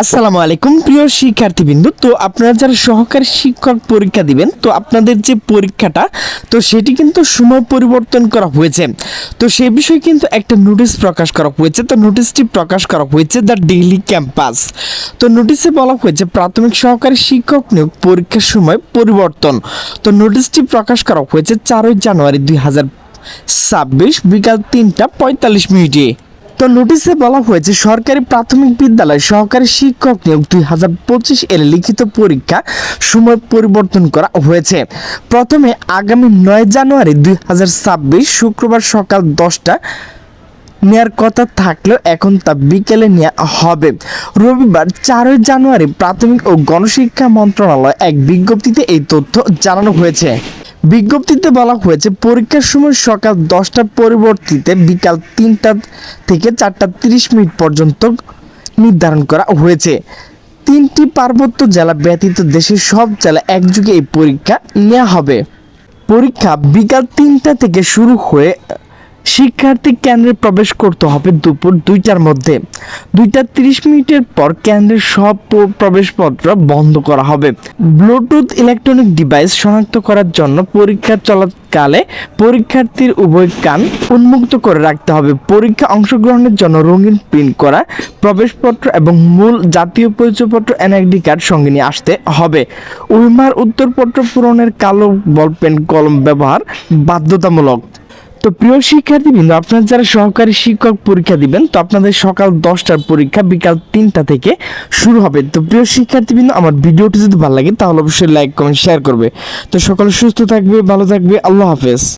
আসসালামু আলাইকুম, প্রিয় শিক্ষার্থীবৃন্দ। তো আপনারা যারা সহকারী শিক্ষক পরীক্ষা দিবেন, তো আপনাদের যে পরীক্ষাটা, তো সেটি কিন্তু সময় পরিবর্তন করা হয়েছে। তো সেই বিষয়ে কিন্তু একটা নোটিশ প্রকাশ করা হয়েছে। তো নোটিশটি প্রকাশ করা হয়েছে দ্য ডেইলি ক্যাম্পাস। তো নোটিশে বলা হয়েছে, প্রাথমিক সহকারী শিক্ষক নিয়োগ পরীক্ষার সময় পরিবর্তন। তো নোটিশটি প্রকাশ করা হয়েছে চারই জানুয়ারি দুই হাজার ছাব্বিশ বিকাল তিনটা পঁয়তাল্লিশ মিনিটে। তো নোটিশে বলা হয়েছে, সরকারি প্রাথমিক বিদ্যালয় সহকারী শিক্ষক নিয়োগ দুই হাজার পঁচিশ এর লিখিত পরীক্ষা সময় পরিবর্তন করা হয়েছে। প্রথমে আগামী নয় জানুয়ারি দুই হাজার ছাব্বিশ শুক্রবার সকাল দশটা নেয়ার কথা থাকলেও এখন তা বিকেলে নেওয়া হবে। রবিবার চারই জানুয়ারি প্রাথমিক ও গণশিক্ষা মন্ত্রণালয় এক বিজ্ঞপ্তিতে এই তথ্য জানানো হয়েছে। বিজ্ঞপ্তিতে বলা হয়েছে, পরীক্ষার সময় সকাল দশটার পরিবর্তিতে বিকাল তিনটা থেকে চারটা তিরিশ মিনিট পর্যন্ত নির্ধারণ করা হয়েছে। তিনটি পার্বত্য জেলা ব্যতীত দেশের সব জেলা একযোগে এই পরীক্ষা নেওয়া হবে। পরীক্ষা বিকাল তিনটা থেকে শুরু হয়ে শিক্ষার্থী কেন্দ্রে প্রবেশ করতে হবে দুপুর দুইটার মধ্যে। দুইটা তিরিশ মিনিটের পর কেন্দ্রের সব প্রবেশপত্র বন্ধ করা হবে। ব্লুটুথ ইলেকট্রনিক ডিভাইস শনাক্ত করার জন্য পরীক্ষা চলাকালে পরীক্ষার্থীর উভয় কান উন্মুক্ত করে রাখতে হবে। পরীক্ষা অংশগ্রহণের জন্য রঙিন প্রিন্ট করা, প্রবেশপত্র এবং মূল জাতীয় পরিচয়পত্র, এনআইডি কার্ড সঙ্গে নিয়ে আসতে হবে। উইমার উত্তরপত্র পূরণের কালো বলপেন কলম ব্যবহার বাধ্যতামূলক। তো প্রিয় শিক্ষার্থীবৃন্দ, আপনার যারা সহকারী শিক্ষক পরীক্ষা দিবেন, তো আপনাদের সকাল দশটার পরীক্ষা বিকাল তিনটা থেকে শুরু হবে। তো প্রিয় শিক্ষার্থীবৃন্দ, আমার ভিডিওটি যদি ভালো লাগে, তাহলে অবশ্যই লাইক কমেন্ট শেয়ার করবে। তো সকাল সুস্থ থাকবে, ভালো থাকবে, আল্লাহ হাফেজ।